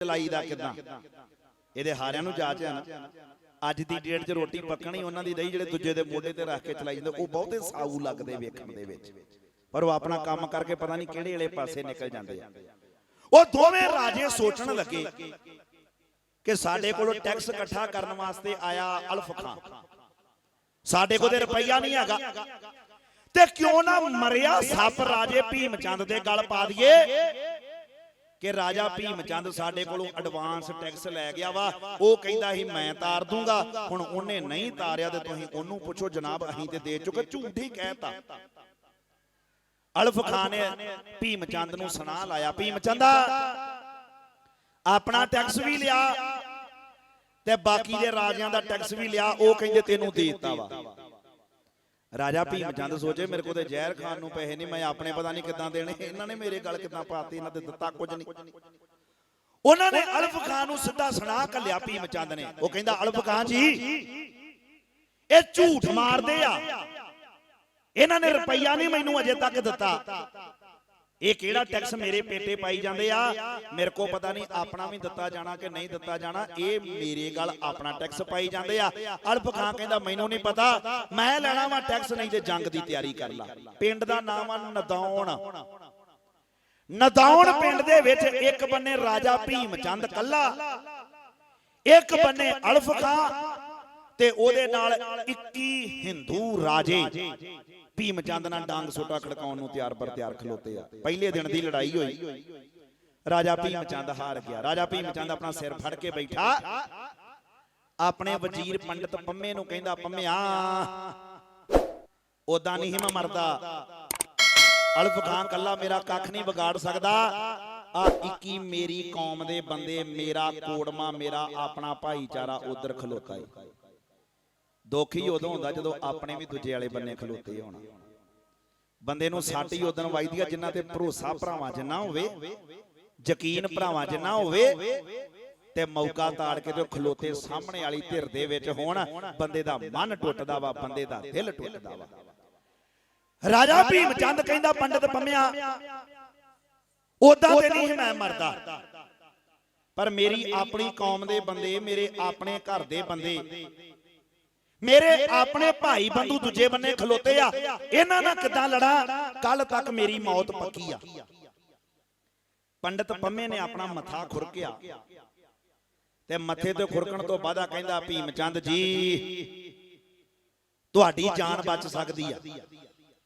ਚਲਾਈ ਦਾ ਕਿਦਾਂ? ਇਹਦੇ ਹਾਰਿਆਂ ਨੂੰ ਜਾਚ ਆ ਨਾ। ਅੱਜ ਦੀ ਡੇਟ 'ਚ ਰੋਟੀ ਪੱਕਣੀ ਉਹਨਾਂ ਦੀ ਰਹੀ ਜਿਹੜੇ ਦੂਜੇ ਦੇ ਮੋਢੇ ਤੇ ਰੱਖ ਕੇ ਚਲਾਈ ਜਾਂਦੇ, ਉਹ ਬਹੁਤੇ ਸਾਊ ਲੱਗਦੇ ਵੇਖਣ ਦੇ ਵਿੱਚ। ਪਰ ਉਹ ਆਪਣਾ ਕੰਮ ਕਰਕੇ ਪਤਾ ਨਹੀਂ ਕਿਹੜੇ ਵਾਲੇ ਪਾਸੇ ਨਿਕਲ ਜਾਂਦੇ ਆ। ਉਹ ਦੋਵੇਂ ਰਾਜੇ ਸੋਚਣ ਲੱਗੇ ਕਿ ਸਾਡੇ ਕੋਲ ਟੈਕਸ ਇਕੱਠਾ ਕਰਨ ਵਾਸਤੇ ਆਇਆ ਅਲਫ ਖਾਨ ਸਾਡੇ ਕੋਲ ਤੇ ਰੁਪਈਆ ਨਹੀਂ ਹੈਗਾ। ਤੇ ਕਿਉਂ ਨਾ ਮਰਿਆ ਸੱਪ ਰਾਜੇ ਭੀਮ ਚੰਦ ਦੇ ਗਲ ਪਾ ਦਈਏ? ਕਿ ਰਾਜਾ ਭੀਮ ਚੰਦ ਸਾਡੇ ਕੋਲੋਂ ਐਡਵਾਂਸ ਟੈਕਸ ਲੈ ਗਿਆ ਵਾ। ਉਹ ਕਹਿੰਦਾ ਸੀ ਮੈਂ ਤਾਰ ਦੂੰਗਾ। ਹੁਣ ਉਹਨੇ ਨਹੀਂ ਤਾਰਿਆ ਤੇ ਤੁਸੀਂ ਉਹਨੂੰ ਪੁੱਛੋ ਜਨਾਬ ਅਸੀਂ ਤੇ ਦੇ ਚੁੱਕੇ ਝੂਠ ਹੀ ਕਹਿਤਾ। ਅਲਫ ਖਾਨ ਨੇ ਭੀਮ ਚੰਦ ਨੂੰ ਸੁਣਾ ਲਾਇਆ। ਭੀਮ ਚੰਦਾ। ਆਪਣਾ ਟੈਕਸ ਵੀ ਲਿਆ ਤੇ ਬਾਕੀ ਦੇ ਰਾਜਿਆਂ ਦਾ ਟੈਕਸ ਵੀ ਲਿਆ ਉਹ ਕਹਿੰਦੇ ਤੈਨੂੰ ਦੇ ਦਿੱਤਾ ਵਾ। ਰਾਜਾ ਭੀਮ ਚੰਦ ਸੋਚੇ ਮੇਰੇ ਕੋਲ ਤੇ ਜ਼ਹਿਰ ਖਾਨ ਨੂੰ ਪੈਸੇ ਨਹੀਂ ਮੈਂ ਆਪਣੇ ਪਤਾ ਨਹੀਂ ਕਿੱਦਾਂ ਦੇਣੇ ਇਹਨਾਂ ਨੇ ਮੇਰੇ ਗੱਲ ਕਿੱਦਾਂ ਪਾਤੇ ਇਹਨਾਂ ਤੇ ਦਿੱਤਾ ਕੁਝ ਨਹੀਂ। ਉਹਨਾਂ ਨੇ ਅਲਫ ਖਾਨ ਨੂੰ ਸਿੱਧਾ ਸੁਣਾ ਕੱਲਿਆ ਭੀਮ ਚੰਦ ਨੇ। ਉਹ ਕਹਿੰਦਾ ਅਲਫ ਖਾਨ ਜੀ ਇਹ ਝੂਠ ਮਾਰਦੇ ਆ। ਇਹਨਾਂ ਨੇ ਰੁਪਈਆ ਨਹੀਂ ਮੈਨੂੰ ਅਜੇ ਤੱਕ ਦਿੱਤਾ। ਇਹ ਕਿਹੜਾ ਟੈਕਸ ਮੇਰੇ ਪੇਟੇ ਪਾਈ ਜਾਂਦੇ ਆ? ਮੇਰੇ ਕੋ ਪਤਾ ਨਹੀਂ ਆਪਣਾ ਵੀ ਦਿੱਤਾ ਜਾਣਾ ਕਿ ਨਹੀਂ ਦਿੱਤਾ ਜਾਣਾ। ਇਹ ਮੇਰੇ ਗੱਲ ਆਪਣਾ ਟੈਕਸ ਪਾਈ ਜਾਂਦੇ ਆ। ਅਲਫ ਖਾਨ ਕਹਿੰਦਾ ਮੈਨੂੰ ਨਹੀਂ ਪਤਾ। ਮੈਂ ਲੈਣਾ ਵਾ ਟੈਕਸ ਨਹੀਂ ਤੇ ਜੰਗ ਦੀ ਤਿਆਰੀ ਕਰ ਲਾ। ਪਿੰਡ ਦਾ ਨਾਮ ਆ ਨਦੌਣ ਨਦੌਣ ਪਿੰਡ ਦੇ ਵਿੱਚ ਇੱਕ ਬੰਨੇ ਰਾਜਾ ਭੀਮ ਚੰਦ ਕੱਲਾ। ਇੱਕ ਬੰਨੇ ਅਲਫ ਖਾਨ ਤੇ ਉਹਦੇ ਨਾਲ 21 ਹਿੰਦੂ ਰਾਜੇ। ਭੀਮ ਚੰਦ ਨਾਲ ਡਾਂਗ ਸੋਟਾ ਖੜਕਾਉਣ ਨੂੰ ਤਿਆਰ ਪਰ ਤਿਆਰ ਖਲੋਤੇ ਆ। ਪਹਿਲੇ ਦਿਨ ਦੀ ਲੜਾਈ ਹੋਈ। ਰਾਜਾ ਭੀਮ ਚੰਦ ਹਾਰ ਗਿਆ। ਰਾਜਾ ਭੀਮ ਚੰਦ ਆਪਣਾ ਸਿਰ ਫੜ ਕੇ ਬੈਠਾ। ਆਪਣੇ ਵਜ਼ੀਰ ਪੰਡਤ ਪੰਮੇ ਨੂੰ ਕਹਿੰਦਾ, ਪੰਮਿਆ ਉਦਾਂ ਨਹੀਂ ਮੈਂ ਮਰਦਾ। ਅਲਫ ਖਾਨ ਕੱਲਾ ਮੇਰਾ ਕੱਖ ਨਹੀਂ ਵਿਗਾੜ ਸਕਦਾ। ਆ 21 ਮੇਰੀ ਕੌਮ ਦੇ ਬੰਦੇ, ਮੇਰਾ ਕੋੜਮਾ, ਮੇਰਾ ਆਪਣਾ ਭਾਈਚਾਰਾ ਉਧਰ ਖਲੋਤਾ ਏ। ਦੁੱਖ ਹੀ ਉਦੋਂ ਹੁੰਦਾ ਜਦੋਂ ਆਪਣੇ ਵੀ ਦੂਜੇ ਵਾਲੇ ਬੰਨੇ ਖਲੋਤੇ ਹੋਣ। ਬੰਦੇ ਨੂੰ ਸੱਟ ਹੀ ਉਦੋਂ ਵੱਜਦੀ ਆ ਜਿਨ੍ਹਾਂ ਤੇ ਭਰੋਸਾ ਭਰਾਵਾਂ ਜਿੰਨਾ ਹੋਵੇ। ਯਕੀਨ ਭਰਾਵਾਂ ਜਿੰਨਾ ਹੋਵੇ ਤੇ ਮੌਕਾ ਤਾੜ ਕੇ ਤੇ ਉਹ ਖਲੋਤੇ ਸਾਹਮਣੇ ਵਾਲੀ ਧਿਰ ਦੇ ਵਿੱਚ ਹੋਣ ਬੰਦੇ ਦਾ ਮਨ ਟੁੱਟਦਾ ਵਾ ਬੰਦੇ ਦਾ ਦਿਲ ਟੁੱਟਦਾ ਵਾ। ਰਾਜਾ ਭੀਮ ਚੰਦ ਕਹਿੰਦਾ ਪੰਡਤ ਪੰਮਿਆ ਉਦਾਂ ਤੇ ਨਹੀਂ ਮੈਂ ਮਰਦਾ। ਪਰ ਮੇਰੀ ਆਪਣੀ ਕੌਮ ਦੇ ਬੰਦੇ ਮੇਰੇ ਆਪਣੇ ਘਰ ਦੇ ਬੰਦੇ ਮੇਰੇ ਆਪਣੇ ਭਾਈ ਬੰਦੂ ਦੂਜੇ ਬੰਨੇ ਖਲੋਤੇ ਆ, ਇਹਨਾਂ ਨਾਲ ਕਿੱਦਾਂ ਲੜਾਂ? ਕੱਲ ਤੱਕ ਮੇਰੀ ਮੌਤ ਪੱਕੀ ਆ। ਪੰਡਤ ਪੰਮੇ ਨੇ ਆਪਣਾ ਮੱਥਾ ਖੁਰਕਿਆ। ਤੇ ਮੱਥੇ ਤੇ ਖੁਰਕਣ ਤੋਂ ਬਾਅਦ ਕਹਿੰਦਾ ਭੀਮ ਚੰਦ ਜੀ, ਤੁਹਾਡੀ ਜਾਨ ਬਚ ਸਕਦੀ ਆ।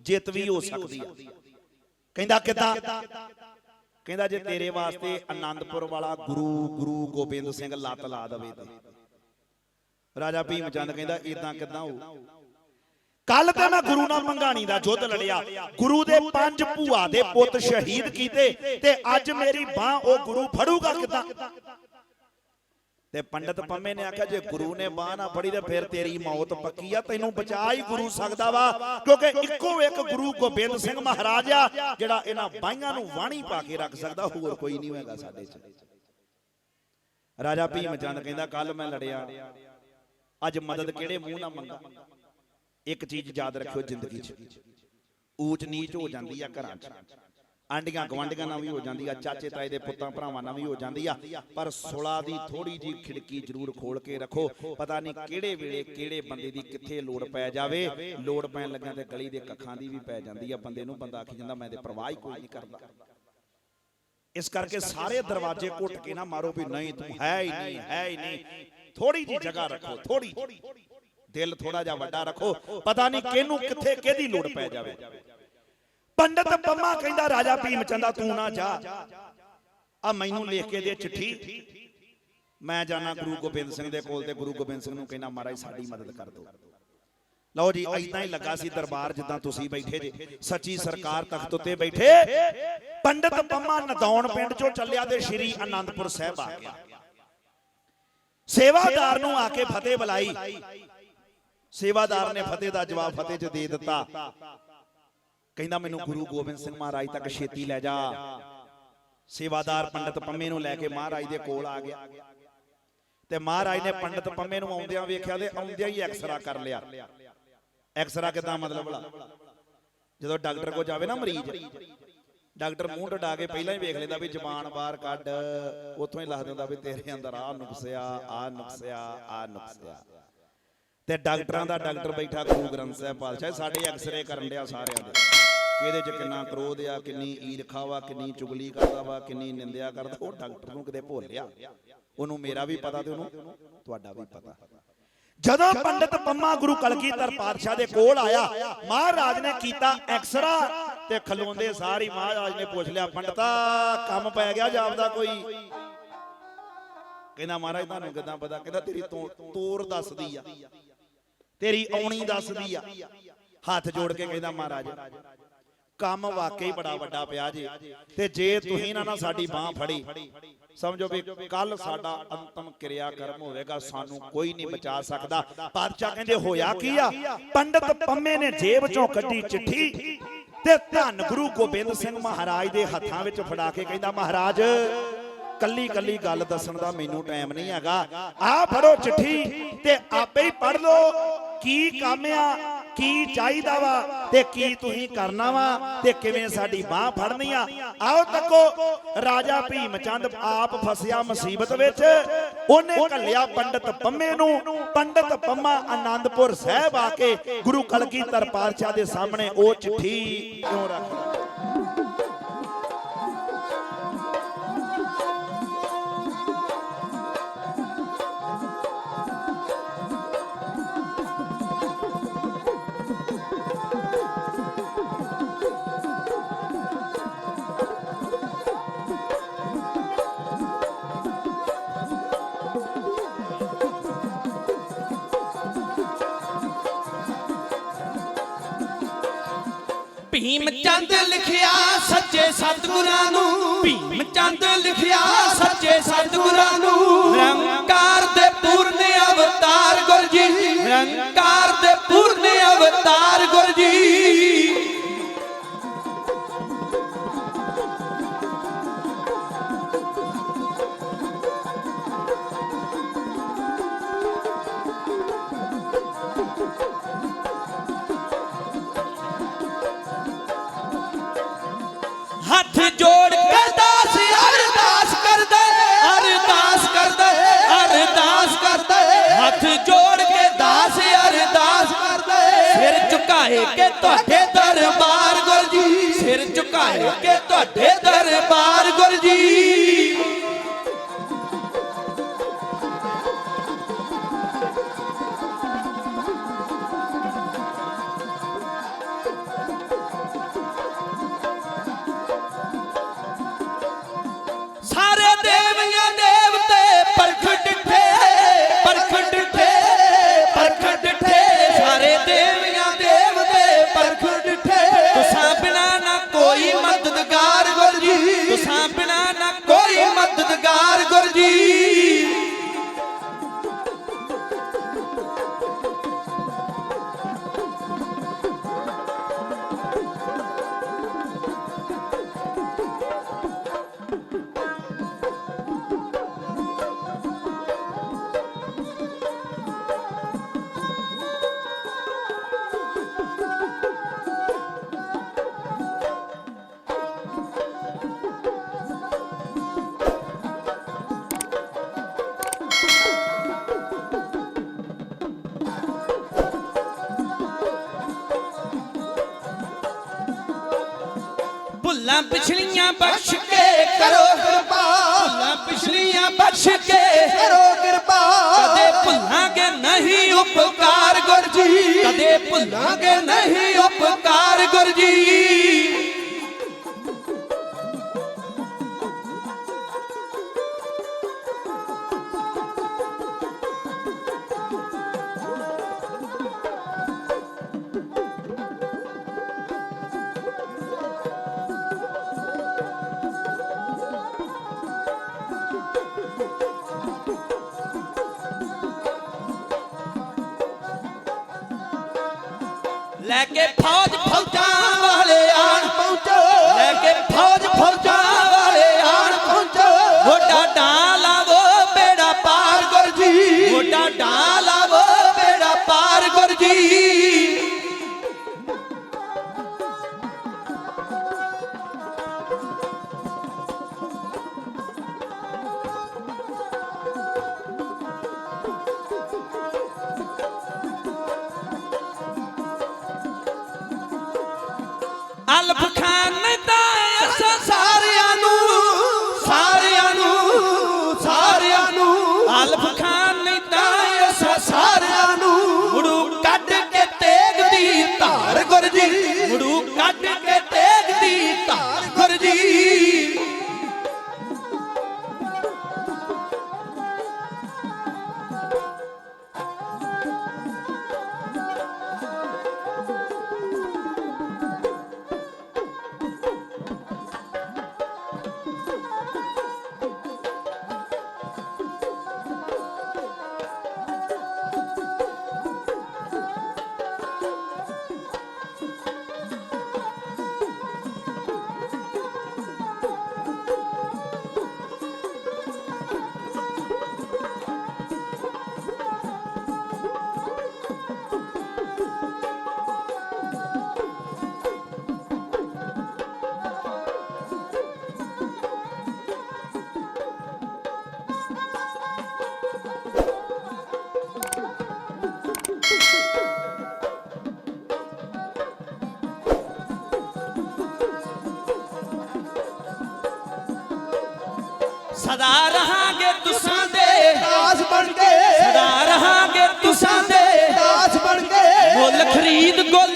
ਜਿੱਤ ਵੀ ਹੋ ਸਕਦੀ ਆ। ਕਹਿੰਦਾ, ਕਿੱਦਾਂ? ਕਹਿੰਦਾ, ਜੇ ਤੇਰੇ ਵਾਸਤੇ ਆਨੰਦਪੁਰ ਵਾਲਾ ਗੁਰੂ ਗੁਰੂ ਗੋਬਿੰਦ ਸਿੰਘ ਲੱਤ ਲਾ ਦਵੇ ਤੇ। ਰਾਜਾ ਭੀਮ ਚੰਦ ਕਹਿੰਦਾ ਇਦਾਂ ਕਿਦਾਂ ਹੋ ਕੱਲ ਤੇ ਮੈਂ ਗੁਰੂ ਨਾਲ ਮੰਗਾਣੀ ਦਾ ਯੁੱਧ ਲੜਿਆ। ਗੁਰੂ ਦੇ ਪੰਜ ਭੂਆ ਦੇ ਪੁੱਤ ਸ਼ਹੀਦ ਕੀਤੇ ਤੇ ਅੱਜ ਮੇਰੀ ਬਾਹ ਉਹ ਗੁਰੂ ਫੜੂਗਾ ਕਿਦਾਂ? ਤੇ ਪੰਡਤ ਪੰਮੇ ਨੇ ਆਖਿਆ ਜੇ ਗੁਰੂ ਨੇ ਬਾਹ ਨਾ ਫੜੀ ਤੇ ਫਿਰ ਤੇਰੀ ਮੌਤ ਪੱਕੀ ਆ ਤੈਨੂੰ ਬਚਾ ਹੀ ਗੁਰੂ ਸਕਦਾ ਵਾ। ਕਿਉਂਕਿ ਇੱਕੋ ਇੱਕ ਗੁਰੂ ਗੋਬਿੰਦ ਸਿੰਘ ਮਹਾਰਾਜ ਆ ਜਿਹੜਾ ਇਹਨਾਂ ਬਾਈਆਂ ਨੂੰ ਵਾਣੀ ਪਾ ਕੇ ਰੱਖ ਸਕਦਾ ਹੋਰ ਕੋਈ ਨਹੀਂ ਹੋਏਗਾ ਸਾਡੇ 'ਚ। ਰਾਜਾ ਭੀਮ ਚੰਦ ਕਹਿੰਦਾ ਕੱਲ ਮੈਂ ਲੜਿਆ ਅੱਜ ਮਦਦ ਕਿਹੜੇ ਮੂੰਹ ਨਾਲ ਮੰਗਾ? ਇੱਕ ਚੀਜ਼ ਯਾਦ ਰੱਖਿਓ ਜ਼ਿੰਦਗੀ 'ਚ। ਊਚ ਨੀਚ ਹੋ ਜਾਂਦੀ ਆ ਘਰਾਂ 'ਚ। ਆਂਡੀਆਂ ਗਵਾਂਡੀਆਂ ਨਾਲ ਵੀ ਹੋ ਜਾਂਦੀ ਆ ਚਾਚੇ ਤਾਏ ਦੇ ਪੁੱਤਾਂ ਭਰਾਵਾਂ ਨਾਲ ਵੀ ਹੋ ਜਾਂਦੀ ਆ। ਪਰ ਸੁਲਾ ਦੀ ਥੋੜੀ ਜੀ ਖਿੜਕੀ ਜ਼ਰੂਰ ਖੋਲ ਕੇ ਰੱਖੋ। ਪਤਾ ਨਹੀਂ ਕਿਹੜੇ ਵੇਲੇ ਕਿਹੜੇ ਬੰਦੇ ਦੀ ਕਿੱਥੇ ਲੋੜ ਪੈ ਜਾਵੇ। ਲੋੜ ਪੈਣ ਲੱਗਿਆ ਤੇ ਗਲੀ ਦੇ ਕੱਖਾਂ ਦੀ ਵੀ ਪੈ ਜਾਂਦੀ ਆ ਬੰਦੇ ਨੂੰ ਬੰਦਾ ਆਖੀ ਜਾਂਦਾ ਮੈਂ ਤੇ ਪਰਵਾਹ ਹੀ ਕੋਈ ਨਹੀਂ ਕਰਦਾ। ਇਸ ਕਰਕੇ ਸਾਰੇ ਦਰਵਾਜ਼ੇ ਘੁੱਟ ਕੇ ਨਾ ਮਾਰੋ ਵੀ ਨਹੀਂ ਤੂੰ ਹੈ ਹੀ ਨਹੀਂ ਹੈ ਹੀ ਨਹੀਂ ਥੋੜੀ ਜੀ ਜਗ੍ਹਾ ਰੱਖੋ ਥੋੜੀ ਦਿਲ ਥੋੜਾ ਜਿਹਾ। ਵੱਡਾ ਰੱਖੋ। ਪਤਾ ਨਹੀਂ ਕਿਹਨੂੰ ਕਿੱਥੇ ਕਿਹਦੀ ਲੋੜ ਪੈ ਜਾਵੇ। ਪੰਡਤ ਪੰਮਾ ਕਹਿੰਦਾ ਰਾਜਾ ਭੀਮ ਚੰਦਾ ਤੂੰ ਨਾ ਜਾ। ਆ ਮੈਨੂੰ ਲਿਖ ਕੇ ਦੇ ਚਿੱਠੀ। ਮੈਂ ਜਾਣਾ ਗੁਰੂ ਗੋਬਿੰਦ ਸਿੰਘ ਦੇ ਕੋਲ ਤੇ ਗੁਰੂ ਗੋਬਿੰਦ ਸਿੰਘ ਨੂੰ ਕਹਿੰਦਾ ਮਹਾਰਾਜ ਸਾਡੀ ਮਦਦ ਕਰ ਦਿਓ। ਲਓ ਜੀ ਐਦਾਂ ਹੀ ਲੱਗਾ ਸੀ ਦਰਬਾਰ ਜਿੱਦਾਂ ਤੁਸੀਂ ਬੈਠੇ ਜੇ। ਸੱਚੀ ਸਰਕਾਰ ਤਖਤ ਉੱਤੇ ਬੈਠੇ। ਪੰਡਤ ਪੰਮਾ ਨਦੌਣ ਪਿੰਡ ਚੋਂ ਚੱਲਿਆ ਤੇ ਸ਼੍ਰੀ ਆਨੰਦਪੁਰ ਸਾਹਿਬ ਆ ਗਿਆ ਸੇਵਾਦਾਰ ਨੂੰ ਆ ਕੇ ਫਤਿਹ ਬੁਲਾਈ। ਸੇਵਾਦਾਰ ਨੇ ਫਤਿਹ ਦਾ ਜਵਾਬ ਫਤਿਹ ਚ ਦੇ ਦਿੱਤਾ। ਕਹਿੰਦਾ ਮੈਨੂੰ ਗੁਰੂ ਗੋਬਿੰਦ ਸਿੰਘ ਮਹਾਰਾਜ ਤੱਕ ਛੇਤੀ ਲੈ ਜਾ। ਸੇਵਾਦਾਰ ਪੰਡਤ ਪੰਮੇ ਨੂੰ ਲੈ ਕੇ ਮਹਾਰਾਜ ਦੇ ਕੋਲ ਆ ਗਿਆ। ਤੇ ਮਹਾਰਾਜ ਨੇ ਪੰਡਤ ਪੰਮੇ ਨੂੰ ਆਉਂਦਿਆਂ ਵੇਖਿਆ ਤੇ ਆਉਂਦਿਆਂ ਹੀ ਐਕਸਰਾ ਕਰ ਲਿਆ। ਐਕਸਰਾ ਕਿਦਾਂ ਮਤਲਬ ਲਾ ਜਦੋਂ ਡਾਕਟਰ ਕੋ ਜਾਵੇ ਨਾ ਮਰੀਜ਼ ਡਾਕਟਰ ਮੂੰਹ ਡਡਾ ਕੇ ਪਹਿਲਾਂ ਹੀ ਵੇਖ ਲੈਂਦਾ ਵੀ ਜ਼ਬਾਨ ਬਾਹਰ ਕੱਢ ਉੱਥੋਂ ਹੀ ਲਿਖ ਦਿੰਦਾ ਵੀ ਤੇਰੇ ਅੰਦਰ ਆਹ ਨੁਕਸਿਆ ਆਹ ਨੁਕਸਿਆ ਆਹ ਨੁਕਸਿਆ। ਤੇ ਡਾਕਟਰਾਂ ਦਾ ਡਾਕਟਰ ਬੈਠਾ ਗੁਰੂ ਗ੍ਰੰਥ ਸਾਹਿਬ ਪਾਤਸ਼ਾਹ ਸਾਡੇ ਐਕਸ-ਰੇ ਕਰਨ ਡਿਆ ਸਾਰਿਆਂ ਦੇ। ਕਿ ਇਹਦੇ ਚ ਕਿੰਨਾ ਕ੍ਰੋਧ ਆ ਕਿੰਨੀ ਈਰਖਾ ਵਾ ਕਿੰਨੀ ਚੁਗਲੀ ਕਰਦਾ ਵਾ ਕਿੰਨੀ ਨਿੰਦਿਆ ਕਰਦਾ ਉਹ ਡਾਕਟਰ ਨੂੰ ਕਿਤੇ ਭੁੱਲਿਆ ਉਹਨੂੰ ਮੇਰਾ ਵੀ ਪਤਾ ਤੇ ਉਹਨੂੰ ਤੁਹਾਡਾ ਵੀ ਪਤਾ। ਜਦੋਂ ਪੰਡਤ ਪੰਮਾ ਗੁਰੂ ਕਲਗੀਧਰ ਪਾਤਸ਼ਾਹ ਦੇ ਕੋਲ ਆਇਆ, ਮਹਾਰਾਜ ਨੇ ਕੀਤਾ ਐਕਸਰਾ ਤੇ ਖਲੋਂਦੇ ਸਾਰੀ ਮਹਾਰਾਜ ਨੇ ਪੁੱਛ ਲਿਆ, ਪੰਡਤਾ, ਕੰਮ ਪੈ ਗਿਆ ਜਾਪਦਾ ਕੋਈ? ਕਹਿੰਦਾ, ਮਹਾਰਾਜ, ਤੁਹਾਨੂੰ ਕਿਦਾਂ ਪਤਾ? ਕਹਿੰਦਾ, ਤੇਰੀ ਤੋ- ਤੋਰ ਦੱਸਦੀ ਆ। ਤੇਰੀ ਆਉਣੀ ਦੱਸਦੀ ਆ। ਹੱਥ ਜੋੜ ਕੇ ਕਹਿੰਦਾ, ਮਹਾਰਾਜ, ਕੰਮ ਵਾਕਈ ਬੜਾ ਵੱਡਾ ਪਿਆ ਜੀ। ਤੇ ਜੇ ਤੁਸੀਂ ਨਾ ਨਾ ਸਾਡੀ ਬਾਹ ਫੜੀ ਸਮਝੋ ਵੀ ਕੱਲ ਸਾਡਾ ਅੰਤਮ ਕਿਰਿਆ ਕਰਮ ਹੋਵੇਗਾ, ਸਾਨੂੰ ਕੋਈ ਨਹੀਂ ਬਚਾ ਸਕਦਾ। ਪਾਤਸ਼ਾਹ ਕਹਿੰਦੇ, ਹੋਇਆ ਕੀ ਆ? ਪੰਡਤ ਪੰਮੇ ਨੇ ਜੇਬ ਚੋਂ ਕੱਢੀ ਚਿੱਠੀ ਤੇ ਧੰਨ ਗੁਰੂ ਗੋਬਿੰਦ ਸਿੰਘ ਮਹਾਰਾਜ ਦੇ ਹੱਥਾਂ ਵਿੱਚ ਫੜਾ ਕੇ ਕਹਿੰਦਾ, ਮਹਾਰਾਜ ਕੱਲੀ ਕੱਲੀ ਗੱਲ ਦੱਸਣ ਦਾ ਮੈਨੂੰ ਟਾਈਮ ਨਹੀਂ ਹੈਗਾ। ਆ ਫੜੋ ਚਿੱਠੀ ਤੇ ਆਪੇ ਹੀ ਪੜ ਲਓ। ਕੀ ਕੰਮ ਆ? ਕੀ ਚਾਹੀਦਾ ਵਾ ਤੇ ਕੀ ਤੁਸੀਂ ਕਰਨਾ ਵਾ ਤੇ ਕਿਵੇਂ ਸਾਡੀ ਬਾਹ ਫੜਨੀ ਆ? ਆਓ ਤੱਕੋ, ਰਾਜਾ ਭੀਮ ਚੰਦ ਆਪ ਫਸਿਆ ਮੁਸੀਬਤ ਵਿੱਚ। ਉਹਨੇ ਕੱਲਿਆ ਪੰਡਤ ਪੰਮੇ ਨੂੰ। ਪੰਡਤ ਪੰਮਾ ਆਨੰਦਪੁਰ ਸਾਹਿਬ ਆ ਕੇ ਗੁਰੂ ਕਲਗੀਧਰ ਪਾਤਸ਼ਾਹ ਦੇ ਸਾਹਮਣੇ ਉਹ ਚਿੱਠੀ ਕਿਉਂ ਰੱਖਦਾ ਭੀਮ ਚੰਦ ਲਿਖਿਆ ਸੱਚੇ ਸਤਿਗੁਰਾਂ ਨੂੰ। ਭੀਮ ਚੰਦ ਲਿਖਿਆ ਸੱਚੇ ਸਤਿਗੁਰਾਂ ਨੂੰ। ਨਿਰੰਕਾਰ ਦੇ ਪੂਰਨ ਅਵਤਾਰ ਗੁਰ ਜੀ ਨਿਰੰਕਾਰ ਦੇ ਪੂਰਨ ਅਵਤਾਰ ਗੁਰ ਜੀ ਝੁਕਾਏ ਕੇ ਤੁਹਾਡੇ ਦਰਬਾਰ ਗੁਰ ਜੀ ਸਿਰ ਝੁਕਾਏ ਕੇ ਤੁਹਾਡੇ ਦਰਬਾਰ ਗੁਰਜੀ। ਭੁੱਲਾਂ ਪਿਛਲੀਆਂ ਬਖਸ਼ ਕੇ ਕਰੋ ਕਿਰਪਾ। ਭੁੱਲਾਂ ਪਿਛਲੀਆਂ ਬਖਸ਼ ਕੇ ਕਰੋ ਕਿਰਪਾ। ਕਦੇ ਭੁੱਲਾਂਗੇ ਨਹੀਂ ਉਪਕਾਰ ਗੁਰ ਜੀ ਕਦੇ ਭੁੱਲਾਂਗੇ ਨਹੀਂ ਉਪਕਾਰ ਗੁਰ ਜੀ ਅਲਫ ਖਾਨ ਤੁਸਾਂ ਦੇ ਦਾਸ ਬਣ ਰਹਾਂਗੇ ਤੁਸਾਂ ਦੇ ਦਾਸ ਬਣ ਕੇ ਖਰੀਦ ਗੋਲ